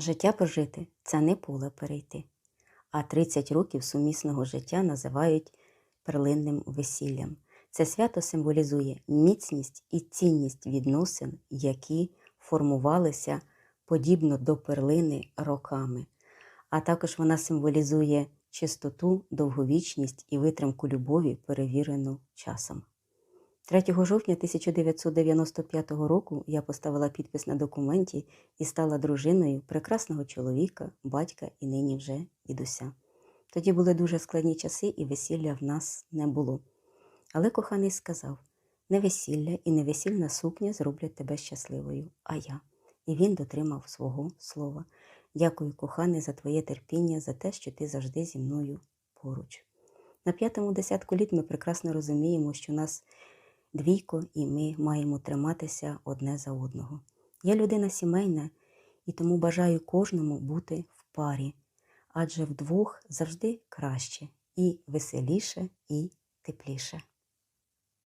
Життя прожити це не поле перейти, а 30 років сумісного життя називають перлинним весіллям. Це свято символізує міцність і цінність відносин, які формувалися подібно до перлини роками. А також вона символізує чистоту, довговічність і витримку любові, перевірену часом. 3 жовтня 1995 року я поставила підпис на документі і стала дружиною прекрасного чоловіка, батька і нині вже дідуся. Тоді були дуже складні часи, і весілля в нас не було. Але коханий сказав: не весілля і не весільна сукня зроблять тебе щасливою, а я. І він дотримав свого слова. Дякую, коханий, за твоє терпіння, за те, що ти завжди зі мною поруч. На п'ятому десятку літ ми прекрасно розуміємо, що нас двійко, і ми маємо триматися одне за одного. Я людина сімейна і тому бажаю кожному бути в парі, адже вдвох завжди краще і веселіше, і тепліше.